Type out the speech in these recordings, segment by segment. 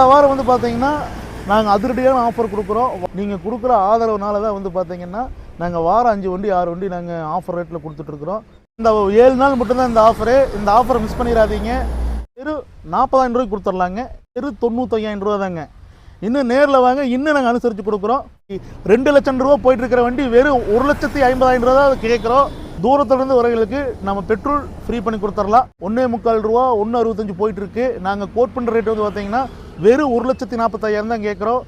இந்த வாரம் வந்து பார்த்தீங்கன்னா நாங்கள் அதிரடியான ஆஃபர் கொடுக்குறோம். நீங்கள் கொடுக்குற ஆதரவுனால தான் வந்து பார்த்தீங்கன்னா நாங்கள் வாரம் அஞ்சு வண்டி ஆறு வண்டி நாங்கள் ஆஃபர் ரேட்டில் கொடுத்துட்ருக்குறோம் இந்த ஏழு நாள் மட்டும்தான் இந்த ஆஃபரு இந்த ஆஃபரை மிஸ் பண்ணிடாதீங்க. வெறும் நாற்பதாயிரம் ரூபாய்க்கு கொடுத்துர்லாங்க வெறும் தொண்ணூத்தையாயிரம் ரூபா தாங்க. இன்னும் நேரில் வாங்க இன்னும் நாங்கள் அனுசரித்து கொடுக்குறோம். ரெண்டு லட்சம் ரூபா போயிட்டுருக்கிற வண்டி வெறும் ஒரு லட்சத்தி ஐம்பதாயிரம் ரூபா தான் கேட்குறோம் தூரத்துலேருந்து வரவங்களுக்கு நம்ம பெட்ரோல் ஃப்ரீ பண்ணி கொடுத்துடலாம். ஒன்றே முக்கால் ரூபா ஒன்று அறுபத்தஞ்சு போயிட்டு இருக்கு நாங்கள் கோட் பண்ணுற ரேட் வந்து பார்த்தீங்கன்னா வெறும் ஒரு லட்சத்தி நாற்பத்தாயிரம் தான் கேட்குறோம்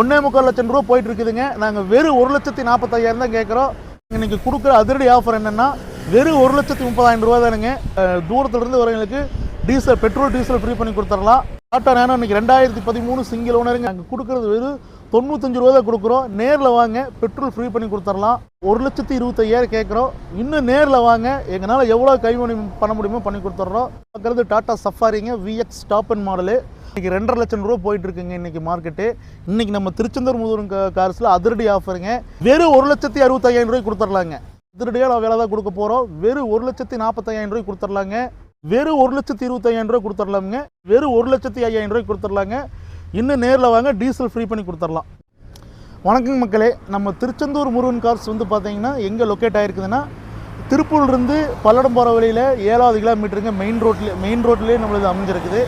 ஒன்றே முக்கால் லட்சம் ரூபா போயிட்டு இருக்குதுங்க நாங்கள் வெறும் ஒரு லட்சத்தி நாற்பத்தாயிரம் தான் கேட்குறோம் இன்னைக்கு கொடுக்குற அதிரடி ஆஃபர் என்னென்னா வெறும் ஒரு லட்சத்தி முப்பதாயிரம் ரூபா தானுங்க. தூரத்திலிருந்து தூரத்துலேருந்து வரவங்களுக்கு டீசல் பெட்ரோல் டீசல் ஃப்ரீ பண்ணி கொடுத்துடலாம். டாட்டா நேனோ இன்னைக்கு ரெண்டாயிரத்தி பதிமூணு சிங்கிள் ஓனருங்க நாங்கள் கொடுக்குறது வெறும் தொண்ணூத்தஞ்சு ரூபா தான் கொடுக்குறோம். நேரில் வாங்க பெட்ரோல் ஃப்ரீ பண்ணி கொடுத்துடலாம். ஒரு லட்சத்தி இருபத்தையாயிரம் கேட்குறோம். இன்னும் நேரில் வாங்க எங்களால் எவ்வளோ கைமணி பண்ண முடியுமோ பண்ணி கொடுத்துட்றோம். பார்க்குறது டாட்டா சஃபாரிங்க விஎக்ஸ் டாப் அண்ட் மாடலு இன்றைக்கி ரெண்டரை லட்சம் ரூபா போயிட்டு இருக்குங்க இன்றைக்கி மார்க்கெட்டு. இன்றைக்கி நம்ம திருச்செந்தூர் முதூர் கார்ஸில் அதிரடி ஆஃபருங்க வெறும் ஒரு லட்சத்தி அறுபத்தையாயிரம் ரூபாய் கொடுத்துர்லாங்க அதிரடியாக வேலை தான் கொடுக்க போகிறோம் வெறும் ஒரு லட்சத்தி நாற்பத்தையாயிரம் ரூபாய் கொடுத்துடலாங்க. வெறும் ஒரு லட்சத்தி இருபத்தையாயிரம் ரூபாய் கொடுத்துர்லாமுங்க வெறும் ஒரு லட்சத்தி ஐயாயிரம் ரூபாய் கொடுத்துடலாங்க. இன்னும் நேரில் வாங்க டீசல் ஃப்ரீ பண்ணி கொடுத்துர்லாம் வணக்கம் மக்களே நம்ம திருச்செந்தூர் முருகன் கார்ஸ் வந்து பார்த்திங்கன்னா எங்கே லொக்கேட் ஆகிருக்குதுன்னா திருப்பூர்லேருந்து பல்லடம் போகிற வழியில் ஏழாவது கிலோமீட்டருங்க மெயின் ரோட்டில் மெயின் ரோட்லேயே நம்மளது அமைஞ்சிருக்குது.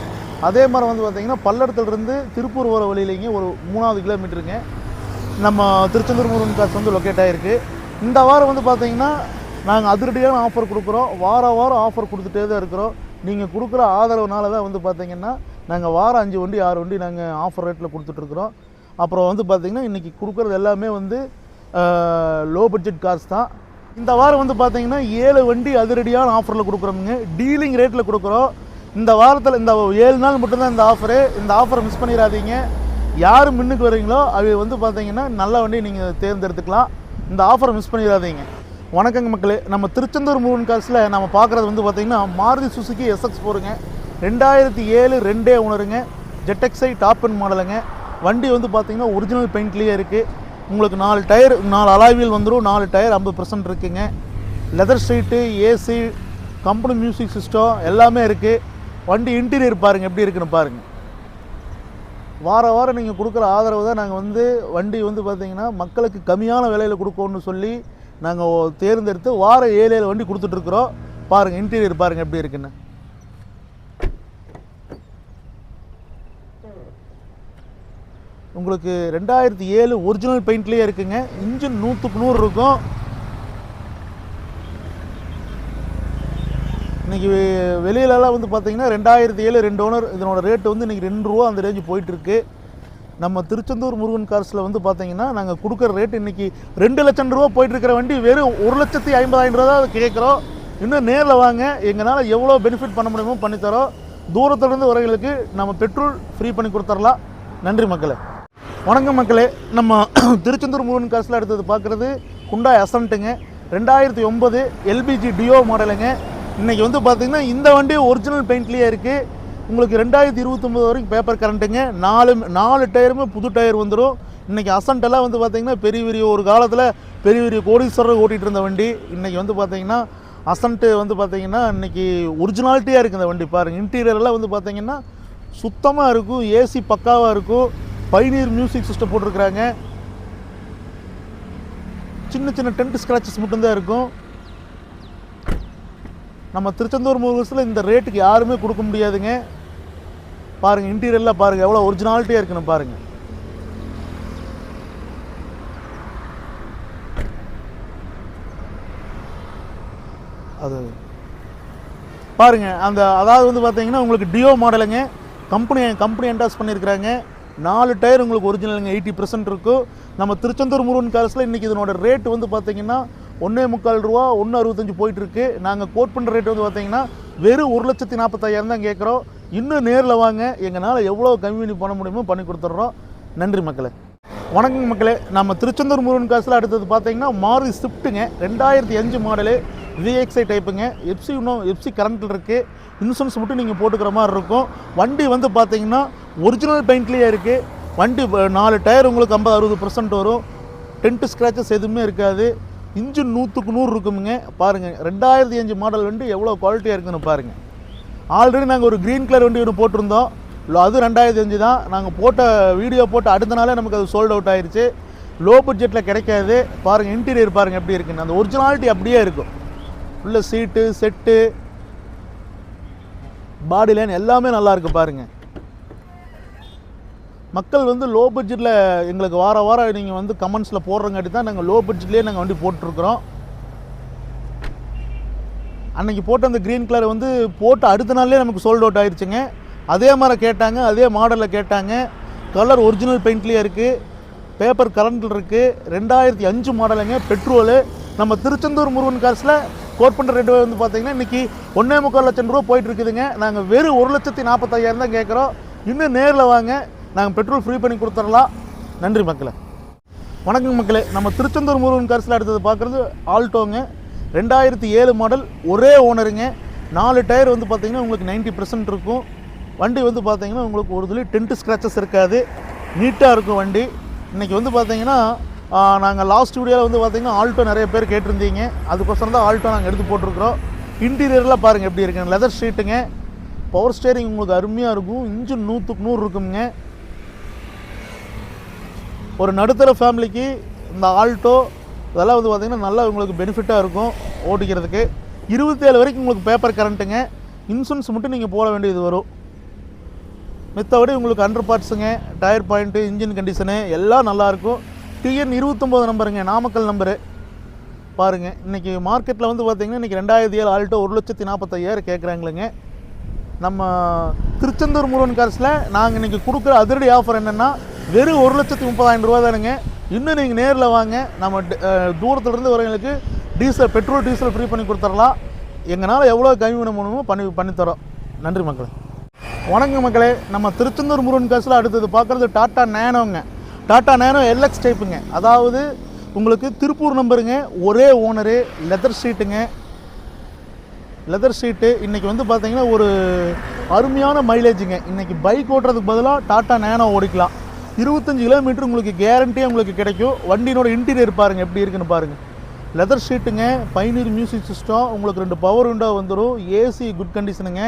அதே மாதிரி வந்து பார்த்திங்கன்னா பல்லடத்துலேருந்து திருப்பூர் போகிற வழியிலேங்க ஒரு மூணாவது கிலோமீட்டருங்க நம்ம திருச்செந்தூர் முருகன் கார்ஸ் வந்து லொக்கேட் ஆகிருக்கு இந்த வாரம் வந்து பார்த்தீங்கன்னா நாங்கள் அதிரடியான ஆஃபர் கொடுக்குறோம். வார வாரம் ஆஃபர் கொடுத்துட்டே தான் இருக்கிறோம். நீங்கள் கொடுக்குற ஆதரவுனால தான் வந்து பார்த்திங்கன்னா நாங்கள் வாரம் அஞ்சு வண்டி ஆறு வண்டி நாங்கள் ஆஃபர் ரேட்டில் கொடுத்துட்ருக்குறோம். அப்புறம் வந்து பார்த்திங்கன்னா இன்றைக்கி கொடுக்குறது எல்லாமே வந்து லோ பட்ஜெட் கார்ஸ் தான். இந்த வாரம் வந்து பார்த்திங்கன்னா ஏழு வண்டி அதிரடியான ஆஃபரில் கொடுக்குறோமுங்க. டீலிங் ரேட்டில் கொடுக்குறோம். இந்த வாரத்தில் இந்த ஏழு நாள் மட்டும்தான் இந்த ஆஃபரு இந்த ஆஃபரை மிஸ் பண்ணிடாதீங்க. யார் முன்னுக்கு வரீங்களோ அது வந்து பார்த்தீங்கன்னா நல்ல வண்டி நீங்கள் தேர்ந்தெடுத்துக்கலாம். இந்த ஆஃபரை மிஸ் பண்ணிடாதீங்க. வணக்கங்க மக்களே நம்ம திருச்செந்தூர் மூவன் காசில் நம்ம பார்க்குறது வந்து பார்த்திங்கன்னா மாருதி சுசுகி எஸ்எக்ஸ் போருங்க ரெண்டாயிரத்தி ஏழு ரெண்டே உணருங்க. ஜெட்டெக்ஸை டாப் அண்ட் மாடலுங்க வண்டி வந்து பார்த்தீங்கன்னா ஒரிஜினல் பெயிண்ட்லேயே இருக்குது உங்களுக்கு நாலு டயர் நாலு அலாவியல் வந்துடும் நாலு டயர் ஐம்பது பர்சன்ட் இருக்குங்க. Leather seat AC company music system எல்லாமே இருக்குது வண்டி இன்டீரியர் பாருங்கள் எப்படி இருக்குன்னு பாருங்கள் வார வாரம் நீங்கள் கொடுக்குற ஆதரவு தான் நாங்கள் வந்து வண்டி வந்து பார்த்தீங்கன்னா மக்களுக்கு கம்மியான விலையில் கொடுக்கணும்னு சொல்லி நாங்கள் தேர்ந்தெடுத்து வார ஏழு ஏழு வண்டி கொடுத்துட்ருக்குறோம் பாருங்கள் இன்டீரியர் பாருங்கள் எப்படி இருக்குன்னு. உங்களுக்கு ரெண்டாயிரத்தி ஏழு ஒரிஜினல் பெயிண்ட்லேயே இருக்குங்க. இன்ஜின் நூற்றுக்கு நூறு இருக்கும். இன்றைக்கி வெளியிலலாம் வந்து பார்த்தீங்கன்னா ரெண்டாயிரத்தி ஏழு ரெண்டு ஓனர் இதனோட ரேட்டு வந்து இன்றைக்கி ரெண்டு ரூபா அந்த ரேஞ்சு போயிட்டுருக்கு. நம்ம திருச்செந்தூர் முருகன் கார்ஸில் வந்து பார்த்தீங்கன்னா நாங்கள் கொடுக்குற ரேட் இன்றைக்கி ரெண்டு லட்சம் ரூபா போயிட்டுருக்கிற வண்டி வெறும் ஒரு லட்சத்தி ஐம்பதாயிரம் ரூபா தான் கேட்குறோம் இன்னும் நேரில் வாங்க. எங்களால் எவ்வளோ பெனிஃபிட் பண்ண முடியுமோ பண்ணித்தரோம். தூரத்துலேருந்து வரவங்களுக்கு நம்ம பெட்ரோல் ஃப்ரீ பண்ணி கொடுத்துர்லாம். நன்றி மக்களை. வணக்கம் மக்களே. நம்ம திருச்செந்தூர் முருகன் காசில் அடுத்தது பார்க்குறது குண்டாய் அசன்ட்டுங்க ரெண்டாயிரத்தி ஒம்பது எல்பிஜி டியோ மாடலுங்க இன்றைக்கி வந்து பார்த்திங்கன்னா இந்த வண்டி ஒரிஜினல் பெயிண்ட்லேயே இருக்குது உங்களுக்கு ரெண்டாயிரத்தி இருபத்தொம்போது வரைக்கும் பேப்பர் கரண்ட்டுங்க நாலு நாலு டயருமே புது டயர் வந்துடும் இன்றைக்கி அசன்ட் எல்லாம் வந்து பார்த்திங்கன்னா பெரிய பெரிய ஒரு காலத்தில் பெரிய பெரிய கோடீஸ்வரர் ஓட்டிகிட்டு இருந்த வண்டி. இன்றைக்கி வந்து பார்த்திங்கன்னா அசன்ட்டு வந்து பார்த்திங்கன்னா இன்றைக்கி ஒரிஜினாலிட்டியாக இருக்குது இந்த வண்டி. பாருங்கள் இன்டீரியரெல்லாம் வந்து பார்த்திங்கன்னா சுத்தமாக இருக்கும் ஏசி பக்காவாக இருக்கும். பைனியர் மியூசிக் சிஸ்டம் போட்டிருக்கிறாங்க. சின்ன சின்ன டென்ட் ஸ்க்ராச்சஸ் மட்டும்தான் இருக்கும். நம்ம திருச்செந்தூர் முருகஸில் இந்த ரேட்டுக்கு யாருமே கொடுக்க முடியாதுங்க. பாருங்கள் இன்டீரியர்லாம் பாருங்கள் எவ்வளோ ஒரிஜினாலிட்டியாக இருக்குன்னு பாருங்கள் அது. பாருங்கள் அந்த அதாவது வந்து பார்த்தீங்கன்னா உங்களுக்கு டியோ மாடலுங்க கம்பெனி கம்பெனி என்டாஸ் பண்ணியிருக்கிறாங்க. நாலு டயர் உங்களுக்கு ஒரிஜினலுங்க எயிட்டி பர்சன்ட் இருக்கும் நம்ம திருச்செந்தூர் முருகன் கார்ஸில் இன்றைக்கி இதனோட ரேட் வந்து பார்த்தீங்கன்னா ஒன்றே முக்கால் ரூபா ஒன்று அறுபத்தஞ்சு போயிட்டுருக்கு நாங்கள் கோட் பண்ணுற ரேட் வந்து பார்த்தீங்கன்னா வெறும் ஒரு லட்சத்தி நாற்பத்தாயிரம் தான் கேட்குறோம் இன்னும் நேரில் வாங்க. எங்களால் எவ்வளோ கம்மி பண்ண முடியுமோ பண்ணி கொடுத்துட்றோம். நன்றி மக்களே. வணக்கம் மக்களே. நம்ம திருச்செந்தூர் முருகன் காசில் அடுத்தது பார்த்தீங்கன்னா மாறு ஸ்விஃப்ட்டுங்க ரெண்டாயிரத்தி அஞ்சு மாடலு விஎக்ஸ்ஐ டைப்புங்க எப்சி இன்னும் எப்சி கரண்ட்டில் இருக்குது இன்சூரன்ஸ் மட்டும் நீங்கள் போட்டுக்கிற மாதிரி இருக்கும். வண்டி வந்து பார்த்தீங்கன்னா ஒரிஜினல் பெயிண்ட்லேயே இருக்குது வண்டி நாலு டயர் உங்களுக்கு ஐம்பது அறுபது பர்சன்ட் வரும். டென்ட் ஸ்க்ராச்சஸ் எதுவுமே இருக்காது. இன்ஜின் நூற்றுக்கு நூறு இருக்குமுங்க. பாருங்கள் ரெண்டாயிரத்தி அஞ்சு மாடல் வண்டி எவ்வளோ குவாலிட்டியாக இருக்குன்னு பாருங்கள் ஆல்ரெடி நாங்கள் ஒரு க்ரீன் கலர் வண்டி ஒன்று போட்டிருந்தோம். இல்லை அது ரெண்டாயிரத்தி அஞ்சு தான். நாங்கள் போட்ட வீடியோ போட்டு அடுத்த நாளே நமக்கு அது சோல்ட் அவுட் ஆயிடுச்சு லோ பட்ஜெட்டில் கிடைக்காது. பாருங்கள் இன்டீரியர் பாருங்கள் எப்படி இருக்குன்னு. அந்த ஒரிஜினாலிட்டி அப்படியே இருக்கும். ஃபுல்லாக சீட்டு செட்டு பாடி லைன் எல்லாமே நல்லாயிருக்கு பாருங்கள் பாருங்க. மக்கள் வந்து லோ பட்ஜெட்டில் எங்களுக்கு வார வாரம் நீங்கள் வந்து கமெண்ட்ஸில் போடுறங்காட்டி தான் நாங்கள் லோ பட்ஜெட்லேயே நாங்கள் வண்டி போட்டிருக்கிறோம். அன்னைக்கு போட்ட அந்த க்ரீன் கலர் வந்து போட்டு அடுத்த நாள்லேயே நமக்கு சோல்ட் அவுட் ஆயிடுச்சுங்க அதே மாதிரி கேட்டாங்க அதே மாடலில் கேட்டாங்க. கலர் ஒரிஜினல் பெயிண்ட்லேயே இருக்குது பேப்பர் கரண்டில் இருக்குது ரெண்டாயிரத்தி அஞ்சு மாடலுங்க பெட்ரோலு நம்ம திருச்செந்தூர் முருகன் காசில் கோட் பண்ணுற ரெண்டு வந்து பார்த்தீங்கன்னா இன்றைக்கி ஒன்றே முக்கால் லட்சம் ரூபா போயிட்டு இருக்குதுங்க நாங்கள் வெறும் ஒரு லட்சத்தி நாற்பத்தையாயிரம் தான் கேட்குறோம் இன்னும் நேரில் வாங்க. நாங்கள் பெட்ரோல் ஃப்ரீ பண்ணி கொடுத்துடலாம். நன்றி மக்களே. வணக்கம் மக்களே. நம்ம திருச்செந்தூர் முருகன் கரிசில் அடுத்தது பார்க்குறது ஆல்டோங்க. ரெண்டாயிரத்தி ஏழு மாடல் ஒரே ஓனருங்க நாலு டயர் வந்து பார்த்தீங்கன்னா உங்களுக்கு 90% இருக்கும். வண்டி வந்து பார்த்தீங்கன்னா உங்களுக்கு ஒரு துளி டென்ட் ஸ்க்ராச்சஸ் இருக்காது. நீட்டாக இருக்கும் வண்டி. இன்றைக்கி வந்து பார்த்தீங்கன்னா நாங்கள் லாஸ்ட் வீடியோவில் வந்து பார்த்திங்கன்னா ஆல்ட்டோ நிறைய பேர் கேட்டிருந்தீங்க. அதுக்கோசரம் தான் ஆல்ட்டோ நாங்கள் எடுத்து போட்டிருக்கிறோம். இன்டீரியரில் பாருங்கள் எப்படி இருக்குங்க லெதர் ஷீட்டுங்க பவர் ஸ்டேரிங் உங்களுக்கு அருமையாக இருக்கும். இன்ஜின் நூற்றுக்கு நூறு இருக்குங்க ஒரு நடுத்தர ஃபேமிலிக்கு இந்த ஆல்ட்டோ இதெல்லாம் வந்து பார்த்திங்கன்னா நல்லா உங்களுக்கு பெனிஃபிட்டாக இருக்கும் ஓட்டிக்கிறதுக்கு. இருபத்தேழு வரைக்கும் உங்களுக்கு பேப்பர் கரண்ட்டுங்க இன்சூரன்ஸ் மட்டும் நீங்கள் போட வேண்டியது வரும். மித்தபடி உங்களுக்கு அண்டர் பார்ட்ஸுங்க டயர் பாயிண்ட்டு இன்ஜின் கண்டிஷனு எல்லாம் நல்லாயிருக்கும் டிஎன் இருபத்தொம்போது நம்பருங்க நாமக்கல் நம்பரு. பாருங்கள் இன்றைக்கி மார்க்கெட்டில் வந்து பார்த்திங்கன்னா இன்றைக்கி ரெண்டாயிரத்தி ஏழு ஆல்ட்டோ ஒரு லட்சத்தி நாற்பத்தையாயிரம் கேட்குறாங்களுங்க நம்ம திருச்செந்தூர் முருகன் காசில் நாங்கள் இன்றைக்கி கொடுக்குற அதிரடி ஆஃபர் என்னென்னா வெறும் ஒரு லட்சத்தி முப்பதாயிரம் ரூபா தானுங்க. இன்னும் நீங்கள் நேரில் வாங்க நம்ம டி- தூரத்துலேருந்து வரவங்களுக்கு டீசல் பெட்ரோல் டீசல் ஃப்ரீ பண்ணி கொடுத்துடலாம் எங்களால் எவ்வளோ கம்மி பண்ண முடியுமோ பண்ணி பண்ணித்தரோம் நன்றி மக்களே. வணக்கம் மக்களே நம்ம திருச்செந்தூர் முருகன் காசில் அடுத்தது பார்க்குறது டாட்டா நேனோங்க. டாட்டா நேனோ எல்எக்ஸ் டைப்புங்க அதாவது உங்களுக்கு திருப்பூர் நம்பருங்க ஒரே ஓனரு லெதர் சீட்டுங்க லெதர் சீட்டு இன்றைக்கி வந்து பார்த்தீங்கன்னா ஒரு அருமையான மைலேஜுங்க இன்றைக்கி பைக் ஓட்டுறதுக்கு பதிலாக டாட்டா நேனோ ஓடிக்கலாம். இருபத்தஞ்சி கிலோமீட்டர் உங்களுக்கு கேரண்டியாக உங்களுக்கு கிடைக்கும். வண்டியினோட இன்டீரியர் பாருங்கள் எப்படி இருக்குன்னு பாருங்கள் லெதர் ஷீட்டுங்க பைனீர் மியூசிக் சிஸ்டம் உங்களுக்கு ரெண்டு பவர் விண்டோ வந்துடும் ஏசி குட் கண்டிஷனுங்க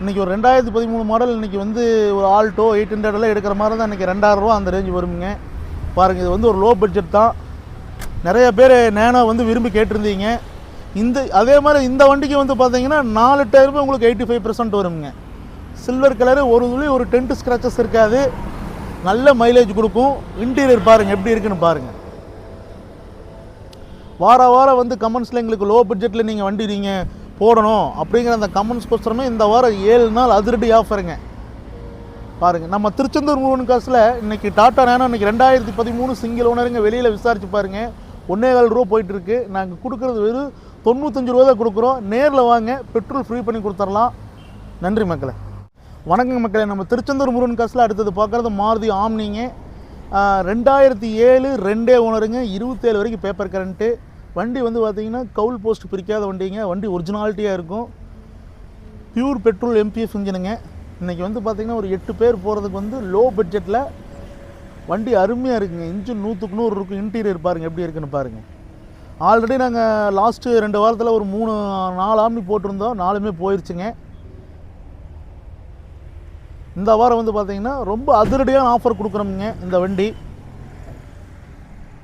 இன்றைக்கி ஒரு ரெண்டாயிரத்தி பதிமூணு மாடல் இன்றைக்கி வந்து ஒரு ஆல்டோ எயிட் ஹண்ட்ரட்லாம் எடுக்கிற மாதிரி தான் இன்றைக்கி ரெண்டாயிரரூவா அந்த ரேஞ்ச் வருங்க பாருங்கள் இது வந்து ஒரு லோ பட்ஜெட் தான். நிறைய பேர் நேனோ வந்து விரும்பி கேட்டிருந்தீங்க. இந்த அதே மாதிரி இந்த வண்டிக்கு வந்து பார்த்தீங்கன்னா நாலு டயருமே உங்களுக்கு எயிட்டி ஃபைவ் பர்சன்ட் வருங்க சில்வர் கலரு ஒரு துளி ஒரு டென்ட் ஸ்க்ராச்சஸ் இருக்காது. நல்ல மைலேஜ் கொடுக்கும். இன்டீரியர் பாருங்கள் எப்படி இருக்குன்னு பாருங்கள் வார வாரம் வந்து கமெண்ட்ஸில் எங்களுக்கு லோ பட்ஜெட்டில் நீங்கள் வண்டி நீங்கள் போடணும் அப்படிங்கிற அந்த கமெண்ட்ஸ் கோசரமே இந்த வாரம் ஏழு நாள் அதிரடி ஆஃபருங்க பாருங்கள் நம்ம திருச்செந்தூர் முருகன் காசில் இன்றைக்கி டாட்டா நேனோ இன்றைக்கி ரெண்டாயிரத்தி பதிமூணு சிங்கிள் ஓனருங்க வெளியில் விசாரிச்சு பாருங்கள் ஒன்றே கால் ரூபா போயிட்டுருக்கு. நாங்கள் கொடுக்குறது வெறும் தொண்ணூத்தஞ்சு ரூபா தான் கொடுக்குறோம். நேரில் வாங்க பெட்ரோல் ஃப்ரீ பண்ணி கொடுத்துடலாம் நன்றி மக்களே. வணக்கங்க மக்களே நம்ம திருச்செந்தூர் முருகன் காசில் அடுத்தது பார்க்குறது மாருதி ஆம்னிங்க. ரெண்டாயிரத்தி ஏழு ரெண்டே ஓனருங்க. இருபத்தேழு வரைக்கும் பேப்பர் கரண்ட்டு வண்டி வந்து பார்த்தீங்கன்னா கவுல் போஸ்ட் பிரிக்காத வண்டிங்க. வண்டி ஒரிஜினாலிட்டியாக இருக்கும். பியூர் பெட்ரோல் எம்பிஎஃப் இன்ஜினுங்க இன்றைக்கி வந்து பார்த்திங்கன்னா ஒரு எட்டு பேர் போகிறதுக்கு வந்து லோ பட்ஜெட்டில் வண்டி அருமையாக இருக்குங்க. இன்ஜின் நூற்றுக்கு நூறு இருக்கும். இன்டீரியர் பாருங்கள் எப்படி இருக்குன்னு பாருங்கள் ஆல்ரெடி நாங்கள் லாஸ்ட்டு ரெண்டு வாரத்தில் ஒரு மூணு நாலு ஆம்னி போட்டிருந்தோம். நாலுமே போயிடுச்சுங்க இந்த வாரம் வந்து பார்த்திங்கன்னா ரொம்ப அதிரடியான ஆஃபர் கொடுக்குறோமுங்க இந்த வண்டி.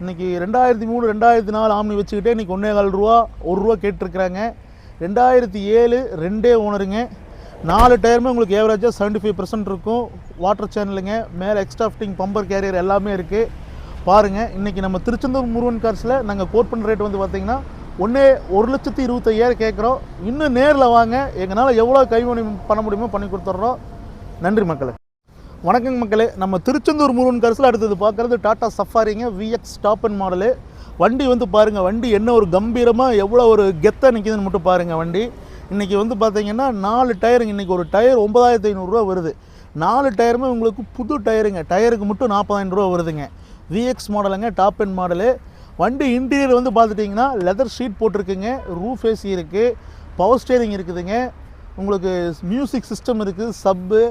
இன்றைக்கி ரெண்டாயிரத்தி மூணு ரெண்டாயிரத்தி நாலு ஆம்னி வச்சுக்கிட்டே இன்றைக்கி ஒன்றே கால் ரூபா ஒரு ரூபா கேட்டிருக்கிறாங்க. ரெண்டாயிரத்தி ஏழு ரெண்டே ஓனருங்க. நாலு டயருமே உங்களுக்கு ஏவரேஜாக செவன்ட்டி ஃபைவ் பர்சன்ட் இருக்கும். வாட்டர் சேனலுங்க மேலே எக்ஸ்ட்ரா ஃபிட்டிங் பம்பர் கேரியர் எல்லாமே இருக்குது பாருங்கள் இன்றைக்கி நம்ம திருச்செந்தூர் முருகன் கார்ஸில் நாங்கள் கோட் பண்ணுற ரேட் வந்து பார்த்திங்கன்னா ஒன்றே ஒரு லட்சத்தி இருபத்தையாயிரம் கேட்குறோம். இன்னும் நேரில் வாங்க. எங்களால் எவ்வளோ கைவணி பண்ண முடியுமோ பண்ணி கொடுத்துட்றோம். நன்றி மக்களை. வணக்கங்க மக்களே நம்ம திருச்செந்தூர் முருகன் கரிசில் அடுத்தது பார்க்குறது டாட்டா சஃபாரிங்க விஎக்ஸ் டாப் அண்ட் மாடலு வண்டி வந்து பாருங்கள் வண்டி என்ன ஒரு கம்பீரமாக எவ்வளோ ஒரு கெத்தாக நிற்கிதுன்னு மட்டும் பாருங்கள் வண்டி. இன்றைக்கி வந்து பார்த்தீங்கன்னா நாலு டயருங்க. இன்றைக்கி ஒரு டயர் ஒன்பதாயிரத்தி ஐநூறுரூவா வருது. நாலு டயருமே உங்களுக்கு புது டயருங்க. டயருக்கு மட்டும் நாற்பதாயிரம் ரூபா வருதுங்க. விஎக்ஸ் மாடலுங்க டாப் அண்ட் மாடலு வண்டி இன்டீரியர் வந்து பார்த்துட்டிங்கன்னா லெதர் ஷீட் போட்டிருக்குங்க. ரூஃப் ஏசி இருக்குது பவர் ஸ்டேரிங் இருக்குதுங்க. உங்களுக்கு மியூசிக் சிஸ்டம் இருக்குது சப்பு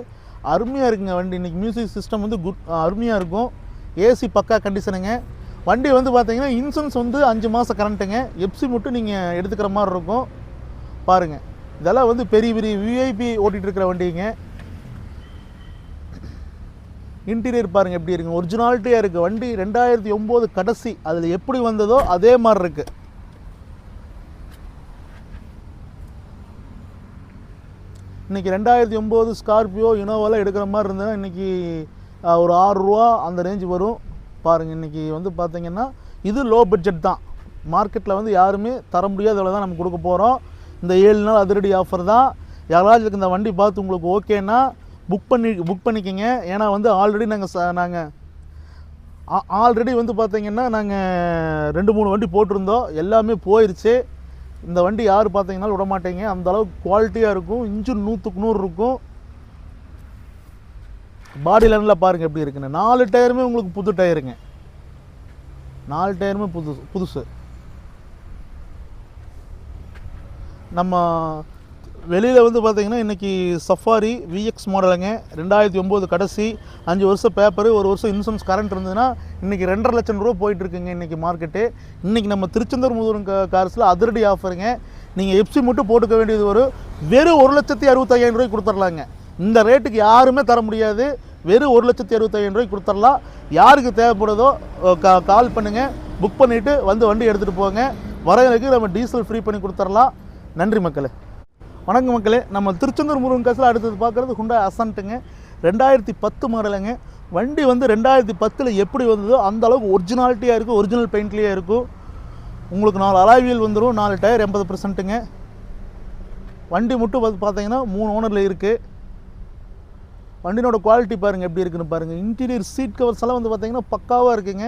அருமையாக இருக்குங்க வண்டி. இன்றைக்கி மியூசிக் சிஸ்டம் வந்து குட் அருமையாக இருக்கும். ஏசி பக்கா கண்டிஷனுங்க வண்டி வந்து பார்த்தீங்கன்னா இன்சூரன்ஸ் வந்து அஞ்சு மாதம் கரண்ட்டுங்க எப்சி மட்டும் நீங்கள் எடுத்துக்கிற மாதிரி இருக்கும். பாருங்கள் இதெல்லாம் வந்து பெரிய பெரிய விஐபி ஓட்டிகிட்டு இருக்கிற வண்டிங்க. இன்டீரியர் பாருங்கள் எப்படி இருக்குங்க. ஒரிஜினாலிட்டியாக இருக்குது வண்டி ரெண்டாயிரத்தி ஒம்பது கடைசி. அதில் எப்படி வந்ததோ அதே மாதிரி இருக்குது இன்றைக்கி ரெண்டாயிரத்தி ஒம்பது ஸ்கார்பியோ இனோவாலாம் எடுக்கிற மாதிரி இருந்ததுன்னா இன்றைக்கி ஒரு ஆறு ரூபா அந்த ரேஞ்சு வரும். பாருங்கள் இன்றைக்கி வந்து பார்த்தீங்கன்னா இது லோ பட்ஜெட் தான். மார்க்கெட்டில் வந்து யாருமே தர முடியாத விலை தான் நம்ம கொடுக்க போகிறோம் இந்த ஏழு நாள் அதிரடி ஆஃபர் தான். யாராவது இந்த வண்டி பார்த்து உங்களுக்கு ஓகேன்னா புக் பண்ணி புக் பண்ணிக்கோங்க. ஏன்னா வந்து ஆல்ரெடி நாங்கள் ச நாங்கள் ஆல்ரெடி வந்து பார்த்தீங்கன்னா நாங்கள் ரெண்டு மூணு வண்டி போட்டிருந்தோம். எல்லாமே போயிடுச்சு இந்த வண்டி யார் பார்த்தீங்கன்னாலும் விட மாட்டேங்க. அந்த அளவுக்கு குவாலிட்டியாக இருக்கும். இன்ஜின் நூற்றுக்கு நூறு இருக்கும். பாடி லைனில் பாருங்கள் எப்படி இருக்குன்னு. நாலு டயருமே உங்களுக்கு புது டயருங்க. நாலு டயருமே புதுசு புதுசு. நம்ம வெளியில் வந்து பார்த்தீங்கன்னா இன்றைக்கி சஃபாரி விஎக்ஸ் மாடலுங்க ரெண்டாயிரத்தி ஒம்பது கடைசி அஞ்சு வருஷம் பேப்பரு ஒரு வருஷம் இன்சூரன்ஸ் கரண்ட் இருந்ததுன்னா இன்றைக்கி ரெண்டரை லட்சம் ரூபா போயிட்டுருக்குங்க இன்றைக்கி மார்க்கெட்டு இன்றைக்கி நம்ம திருச்செந்தூர் முதுகுன் கார்ஸில் அதிரடி ஆஃபருங்க நீங்கள் எஃப்சி மட்டும் போட்டுக்க வேண்டியது ஒரு வெறும் ஒரு லட்சத்தி அறுபத்தையாயிரம் ரூபாய்க்கு கொடுத்துர்லாங்க இந்த ரேட்டுக்கு யாருமே தர முடியாது. வெறும் ஒரு லட்சத்தி அறுபத்தையாயிரம் ரூபாய்க்கு கொடுத்துர்லாம் யாருக்கு தேவைப்படுதோ கா கால் பண்ணுங்கள் புக் பண்ணிவிட்டு வந்து வண்டி எடுத்துகிட்டு போங்க. வரவங்களுக்கு நம்ம டீசல் ஃப்ரீ பண்ணி கொடுத்துர்லாம் நன்றி மக்களே. வணக்கம் மக்களே. நம்ம திருச்செந்தூர் முருகன் காசில் அடுத்தது பார்க்குறது ஹுண்டாய் அசன்ட்டுங்க ரெண்டாயிரத்தி பத்து மாடலுங்க. வண்டி வந்து ரெண்டாயிரத்தி பத்தில் எப்படி வந்ததோ அந்த அளவுக்கு ஒரிஜினாலிட்டியாக இருக்கும் ஒரிஜினல் பெயிண்ட்லேயே இருக்கும். உங்களுக்கு நாலு அலாய்வியல் வந்துடும் நாலு டயர் எண்பது பர்சன்ட்டுங்க வண்டி மட்டும் வந்து பார்த்தீங்கன்னா மூணு ஓனரில் இருக்குது வண்டினோட குவாலிட்டி பாருங்கள் எப்படி இருக்குன்னு பாருங்கள் இன்டீரியர் சீட் கவர்ஸ் எல்லாம் வந்து பார்த்தீங்கன்னா பக்காவாக இருக்குங்க.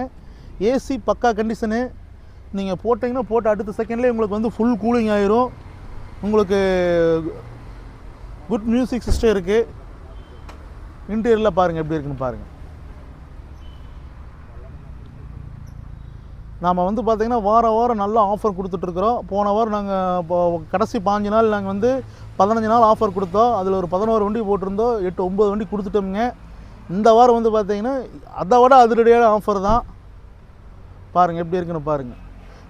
ஏசி பக்கா கண்டிஷனு நீங்கள் போட்டிங்கன்னா போட்டு அடுத்த செகண்ட்லேயே உங்களுக்கு வந்து ஃபுல் கூலிங் ஆயிரும். உங்களுக்கு குட் மியூசிக் சிஸ்டம் இருக்குது இன்டீரியரில் பாருங்கள் எப்படி இருக்குன்னு பாருங்கள் நாம் வந்து பார்த்திங்கன்னா வாரம் வாரம் நல்ல ஆஃபர் கொடுத்துட்ருக்குறோம் போன வாரம் நாங்கள் இப்போ கடைசி பாஞ்சு நாள் நாங்கள் வந்து பதினஞ்சு நாள் ஆஃபர் கொடுத்தோம். அதில் ஒரு பதினோரு வண்டி போட்டிருந்தோம். எட்டு ஒம்பது வண்டி கொடுத்துட்டோமுங்க. இந்த வாரம் வந்து பார்த்திங்கன்னா அதை விட அதிரடியான ஆஃபர் தான். பாருங்கள் எப்படி இருக்குன்னு பாருங்கள்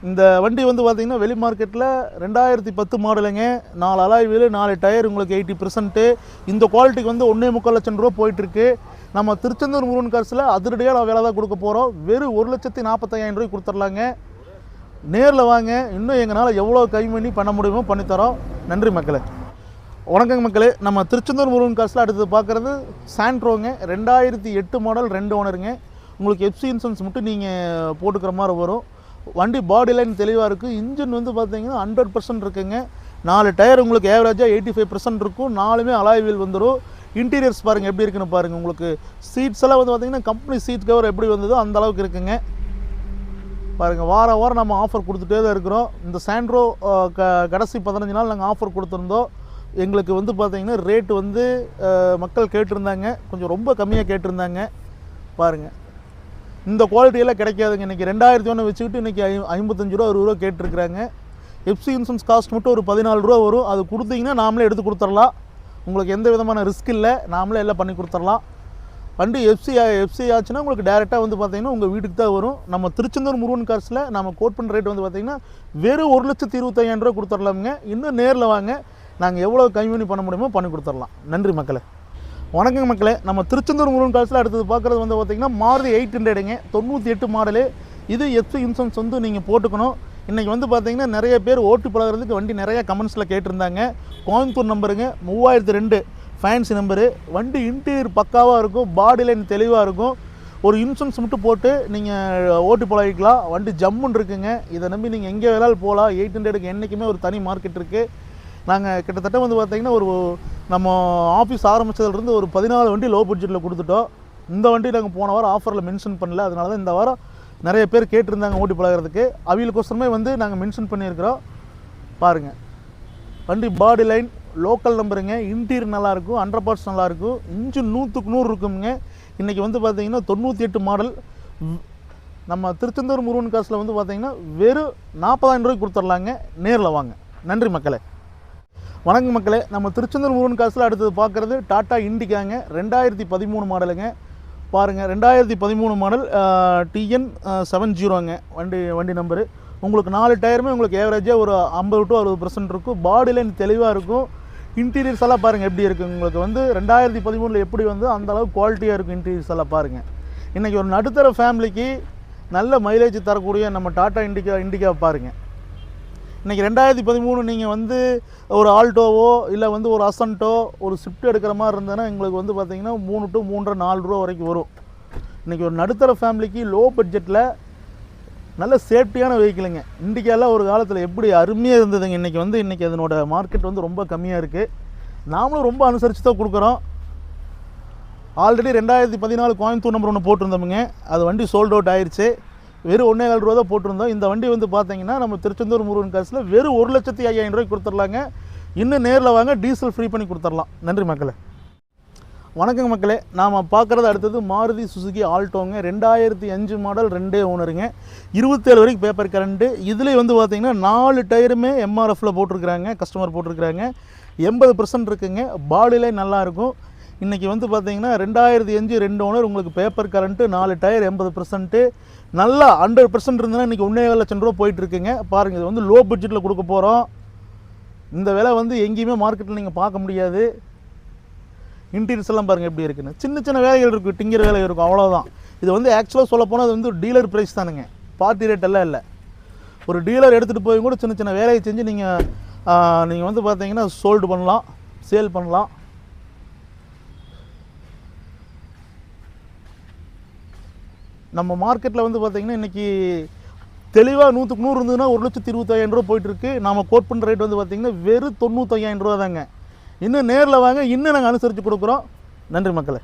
இந்த வண்டி வந்து பார்த்திங்கன்னா வெளி மார்க்கெட்டில் ரெண்டாயிரத்தி பத்து மாடலுங்க நாலு அலாய் வீலு நாலு டயர் உங்களுக்கு எயிட்டி பர்சன்ட்டு இந்த குவாலிட்டிக்கு வந்து ஒன்றே முக்கால் லட்சம் ரூபா போயிட்டுருக்கு. நம்ம திருச்செந்தூர் முருகன் காசில் அதிரடியாக வேலை தான் கொடுக்க போகிறோம் வெறும் ஒரு லட்சத்தி நாற்பத்தையாயிரம் ரூபாய் கொடுத்துர்லாங்க. நேரில் வாங்க. இன்னும் எங்களால் எவ்வளோ கை பண்ணி பண்ண முடியுமோ பண்ணித்தரோம். நன்றி மக்களே. வணக்கங்க மக்களே. நம்ம திருச்செந்தூர் முருகன் காசில் அடுத்தது பார்க்குறது சாண்ட்ரோங்க ரெண்டாயிரத்தி எட்டு மாடல் ரெண்டு ஓனருங்க உங்களுக்கு எஃப்சி இன்சூரன்ஸ் மட்டும் நீங்கள் போட்டுக்கிற மாதிரி வரும். வண்டி பாடி லைன் தெளிவாக இருக்குது இன்ஜின் வந்து பார்த்தீங்கன்னா ஹண்ட்ரட் பர்சன்ட் இருக்குங்க. நாலு டயர் உங்களுக்கு ஏவரேஜாக எயிட்டி ஃபைவ் பர்சன்ட் இருக்கும். நாலுமே அலாய்வீல் வந்துடும் இன்டீரியர்ஸ் பாருங்கள் எப்படி இருக்குன்னு பாருங்கள் உங்களுக்கு. சீட்ஸ் எல்லாம் வந்து பார்த்தீங்கன்னா கம்பெனி சீட் கவர் எப்படி வந்ததோ அந்த அளவுக்கு இருக்குங்க. பாருங்கள் வார வாரம் நம்ம ஆஃபர் கொடுத்துட்டே தான் இருக்கிறோம். இந்த சாண்ட்ரோ க கடைசி பதினஞ்சு நாள் நாங்கள் ஆஃபர் கொடுத்துருந்தோம். எங்களுக்கு வந்து பார்த்தீங்கன்னா ரேட்டு வந்து மக்கள் கேட்டிருந்தாங்க. கொஞ்சம் ரொம்ப கம்மியாக கேட்டிருந்தாங்க. பாருங்கள் இந்த குவாலிட்டியெல்லாம் கிடைக்காதுங்க. இன்றைக்கி ரெண்டாயிரத்தி ஒன்று வச்சுக்கிட்டு இன்றைக்கி ஐ ஐம்பத்தஞ்சு ரூபா அறுபது ரூபா கேட்டிருக்கிறாங்க. எஃப்சி இன்சூரன்ஸ் காஸ்ட் மட்டும் ஒரு பதினாலு ரூபா வரும். அது கொடுத்தீங்கன்னா நாமளே எடுத்து கொடுத்துடலாம். உங்களுக்கு எந்த விதமான ரிஸ்க் இல்லை. நாமளே எல்லாம் பண்ணி கொடுத்துடலாம். வண்டி எஃப்சி எஃப்சி ஆச்சுன்னா உங்களுக்கு டேரெக்டாக வந்து பார்த்தீங்கன்னா உங்கள் வீட்டுக்கு தான் வரும். நம்ம திருச்செந்தூர் முருகன் கார்ஸில் நம்ம கோட் பண்ணுற ரேட் வந்து பார்த்தீங்கன்னா வெறும் ஒரு லட்சத்தி இருபத்தையாயிரம் ரூபா கொடுத்துடலாமுங்க. இன்னும் நேரில் வாங்க. நாங்கள் எவ்வளோ கம்மி பண்ண முடியுமோ பண்ணி கொடுத்துடலாம். நன்றி மக்களே. வணக்கம் மக்களே நம்ம திருச்செந்தூர் முருகன் காலத்தில் அடுத்தது பார்க்குறது வந்து பார்த்திங்கன்னா மாருதி எயிட் ஹண்ட்ரடுங்க. தொண்ணூற்றி எட்டு மாடலு. இது எஃப்சி இன்சூரன்ஸ் வந்து நீங்கள் போட்டுக்கணும். இன்றைக்கி வந்து பார்த்தீங்கன்னா நிறைய பேர் ஓட்டு பழகுறதுக்கு வண்டி நிறைய கமெண்ட்ஸில் கேட்டிருந்தாங்க. கோயம்புத்தூர் நம்பருங்க மூவாயிரத்து ரெண்டு. ஃபேன்சி நம்பரு வண்டி இன்டீரியர் பக்காவாக இருக்கும் பாடி லைன் தெளிவாக இருக்கும். ஒரு இன்சூரன்ஸ் மட்டும் போட்டு நீங்கள் ஓட்டு பழகிக்கலாம். வண்டி ஜம்முன்னு இருக்குங்க. இதை நம்பி நீங்கள் எங்கே வேணாலும் போகலாம் எயிட் ஹண்ட்ரடுக்கு என்றைக்குமே ஒரு தனி மார்க்கெட் இருக்குது நாங்கள் கிட்டத்தட்ட வந்து பார்த்திங்கன்னா ஒரு நம்ம ஆஃபீஸ் ஆரம்பித்ததுலேருந்து ஒரு பதினாலு வண்டி லோ பட்ஜெட்டில் கொடுத்துட்டோம். இந்த வண்டி நாங்கள் போன வாரம் ஆஃபரில் மென்ஷன் பண்ணல. அதனால தான் இந்த வாரம் நிறைய பேர் கேட்டிருந்தாங்க ஓட்டி பழகுறதுக்கு. அவங்களுக்கோசரமே வந்து நாங்கள் மென்ஷன் பண்ணியிருக்கிறோம். பாருங்கள் வண்டி பாடி லைன் லோக்கல் நம்பருங்க இன்டீரியர் நல்லாயிருக்கும் ஹண்ட்ரட் பார்ட்ஸ் நல்லாயிருக்கும். இன்ஜின் நூற்றுக்கு நூறு இருக்குங்க இன்றைக்கி வந்து பார்த்தீங்கன்னா தொண்ணூற்றி எட்டு மாடல் நம்ம திருச்செந்தூர் முருகன் காசில் வந்து பார்த்தீங்கன்னா வெறும் நாற்பதாயிரம் ரூபாய்க்கு கொடுத்துர்லாங்க நேரில் வாங்க. நன்றி மக்களே. வணக்கம் மக்களே நம்ம திருச்செந்தூர் முருகன் காசில் அடுத்தது பார்க்குறது டாட்டா இண்டிகாங்க. ரெண்டாயிரத்தி பதிமூணு மாடலுங்க. பாருங்கள் ரெண்டாயிரத்தி பதிமூணு மாடல் டிஎன் செவன் ஜீரோங்க வண்டி வண்டி நம்பரு உங்களுக்கு நாலு டயருமே உங்களுக்கு ஏவரேஜாக ஒரு ஐம்பது டு அறுபது பர்சன்ட் இருக்கும். பாடி தெளிவாக இருக்கும். இன்டீரியர்ஸ் எல்லாம் பாருங்கள் எப்படி இருக்குது உங்களுக்கு வந்து ரெண்டாயிரத்தி பதிமூணில் எப்படி வந்து அந்தளவு குவாலிட்டியாக இருக்கும் இன்டீரியர்ஸ் எல்லாம் பாருங்கள் இன்றைக்கி ஒரு நடுத்தர ஃபேமிலிக்கு நல்ல மைலேஜ் தரக்கூடிய நம்ம டாட்டா இண்டிகா இண்டிகா பாருங்கள் இன்றைக்கி ரெண்டாயிரத்தி பதிமூணு நீங்கள் வந்து ஒரு ஆல்டோவோ இல்லை வந்து ஒரு அசன்ட்டோ ஒரு ஸ்விஃப்ட் எடுக்கிற மாதிரி இருந்ததுன்னா எங்களுக்கு வந்து பார்த்தீங்கன்னா மூணு டு மூன்றரை நாலு ரூபா வரைக்கும் வரும். இன்றைக்கி ஒரு நடுத்தர ஃபேமிலிக்கு லோ பட்ஜெட்டில் நல்ல சேஃப்டியான வெஹிக்கிளுங்க இன்றைக்கெல்லாம் ஒரு காலத்தில் எப்படி அருமையாக இருந்ததுங்க. இன்றைக்கி வந்து இன்றைக்கி அதனோட மார்க்கெட் வந்து ரொம்ப கம்மியாக இருக்குது நாமளும் ரொம்ப அனுசரித்து தான் கொடுக்குறோம். ஆல்ரெடி ரெண்டாயிரத்தி பதினாலு கோயம்புத்தூர் நம்பர் ஒன்று போட்டிருந்தோமுங்க. அது வண்டி சோல்ட் அவுட் ஆயிடுச்சு வெறும் ஒன்றே கால் ரூபா தான் போட்டிருந்தோம். இந்த வண்டி வந்து பார்த்தீங்கன்னா நம்ம திருச்செந்தூர் முருகன் காசில் வெறும் ஒரு லட்சத்தி ஐயாயிரம் ரூபாய்க்கு கொடுத்துர்லாங்க இன்னும் நேரில் வாங்க டீசல் ஃப்ரீ பண்ணி கொடுத்துடலாம். நன்றி மக்களே. வணக்கம் மக்களே நாம் பார்க்குறது அடுத்தது மாருதி சுசுகி ஆல்டோங்க. ரெண்டாயிரத்தி அஞ்சு மாடல் ரெண்டே ஓனருங்க இருபத்தேழு வரைக்கும் பேப்பர் கரண்ட்டு இதுலேயே வந்து பார்த்தீங்கன்னா நாலு டயருமே எம்ஆர்எஃப்பில் போட்டிருக்கிறாங்க கஸ்டமர் போட்டிருக்கிறாங்க. எண்பது பர்சன்ட் இருக்குங்க. பாடியிலே நல்லாயிருக்கும் இன்றைக்கி வந்து பார்த்தீங்கன்னா ரெண்டாயிரத்தி அஞ்சு ரெண்டு ஓனர் உங்களுக்கு பேப்பர் கரண்ட்டு நாலு டயர் எண்பது பர்சன்ட்டு நல்லா ஹண்ட்ரட் பர்சன்ட் இருந்ததுன்னா இன்றைக்கி ஒன்றே லட்சம் ரூபா போயிட்டுருக்குங்க பாருங்கள் இது வந்து லோ பட்ஜெட்டில் கொடுக்க போகிறோம் இந்த விலை வந்து எங்கேயுமே மார்க்கெட்டில் நீங்கள் பார்க்க முடியாது. இன்டீரியர்ஸ் எல்லாம் பாருங்கள் எப்படி இருக்குன்னு. சின்ன சின்ன வேலைகள் இருக்குது டிங்கிற வேலைகள் இருக்கும் அவ்வளோதான் இது வந்து ஆக்சுவலாக சொல்ல போனால் அது வந்து டீலர் ப்ரைஸ் தானுங்க. பார்ட்டி ரேட் எல்லாம் இல்லை. ஒரு டீலர் எடுத்துகிட்டு போய் கூட சின்ன சின்ன வேலையை செஞ்சு நீங்கள் நீங்கள் வந்து பார்த்தீங்கன்னா சோல்டு பண்ணலாம் சேல் பண்ணலாம். நம்ம மார்க்கெட்டில் வந்து பார்த்தீங்கன்னா இன்றைக்கி தெளிவாக நூற்றுக்கு நூறு இருந்ததுன்னா ஒரு லட்சத்தி இருபத்தாயிரம் ரூபா போயிட்டுருக்கு. நம்ம கோட் பண்ணுற ரேட் வந்து பார்த்திங்கன்னா வெறும் தொண்ணூத்தையாயிரம் ரூபா தாங்க. இன்னும் நேரில் வாங்க இன்னும் நாங்கள் அனுசரித்து கொடுக்குறோம். நன்றி மக்களே.